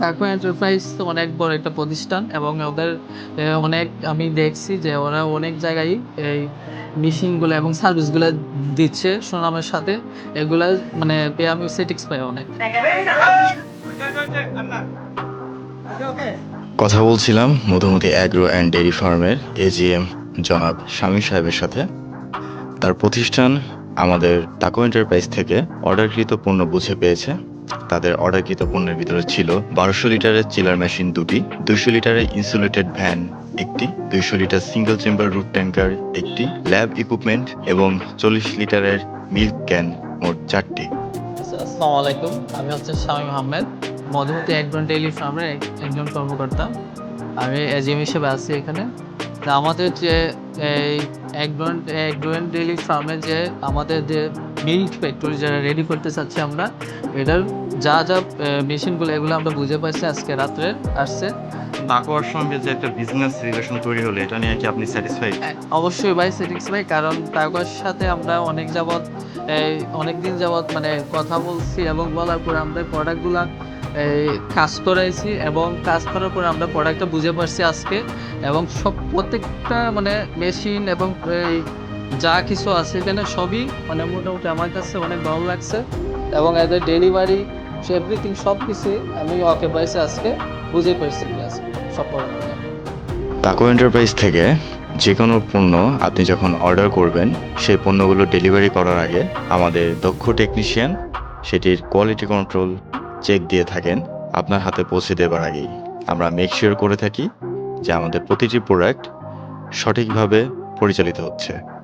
তাকো এন্টারপ্রাইজ তো অনেক বড় একটা প্রতিষ্ঠান এবং ওদের অনেক, আমি দেখছি যে ওরা অনেক জায়গায় এই মেশিনগুলো এবং সার্ভিসগুলো দিচ্ছে সুনামের সাথে। এগুলা মানে পেয়ে আমি সেটিক্স পাই অনেক। কথা বলছিলাম মধুমতি অ্যাগ্রো অ্যান্ড ডেয়ারি ফার্মের এজিএম জনাব শামীম সাহেবের সাথে। তার প্রতিষ্ঠান আমাদের তাকো এন্টারপ্রাইজ থেকে অর্ডারকৃত পণ্য বুঝে পেয়েছে। তাদের অর্ডারকৃত পণ্যের ভিতরে ছিল বারোশো লিটারের চিলার মেশিন দুটি, দুইশো লিটারের ইনসুলেটেড ভ্যান একটি, দুইশো litre single chamber route tanker একটি ল্যাব ইকুইপমেন্ট এবং চল্লিশ লিটারের মিল্ক ক্যান মোট চারটি। আসসালামু আলাইকুম আমি হচ্ছে শামীম আহমেদ, মধুমতি একজন ডেইলি ফার্মের এক- একজন কর্মকর্তা। আমি এজিএম হিসেবে আছি এখানে। আমাদের যে, এই একজন একজন ডেইলি ফার্মে যে আমাদের যে মিল্ক ফ্যাক্টরি যারা রেডি করতে চাচ্ছি আমরা এটার যা যা মেশিনগুলো এগুলো আমরা বুঝে পাইছি আজকে রাত্রে আসছে। তাকোয়ার সঙ্গে যে একটা বিজনেস রিলেশন তৈরি হলো এটা নিয়ে কি আপনি স্যাটিসফাইড অবশ্যই ভাই সেটিংস ভাই কারণ তারকার সাথে আমরা অনেক যাবৎ এই অনেক দিন যাবৎ মানে কথা বলছি এবং বলার পর আমরা প্রোডাক্টগুলো এই কাজ করাইছি এবং কাজ করার পর আমরা প্রোডাক্টটা বুঝে পারছি আজকে। এবং সব প্রত্যেকটা মানে মেশিন এবং এই যা কিছু আছে এখানে সবই মানে মোটামুটি আমার কাছে অনেক ভালো লাগছে। এবং এদের ডেলিভারি এভরিথিং সব কিছুই আমি ওকে পাইছি আজকে। বুঝে পারছি আজকে সব তাকো এন্টারপ্রাইজ থেকে যে কোনো পণ্য আপনি যখন অর্ডার করবেন, সেই পণ্যগুলো ডেলিভারি করার আগে আমাদের দক্ষ টেকনিশিয়ান সেটির কোয়ালিটি কন্ট্রোল চেক দিয়ে থাকেন, আপনার হাতে পৌঁছে দেবার আগেই। আমরা মেক শিওর করে থাকি যে আমাদের প্রতিটি প্রোডাক্ট সঠিকভাবে পরিচালিত হচ্ছে।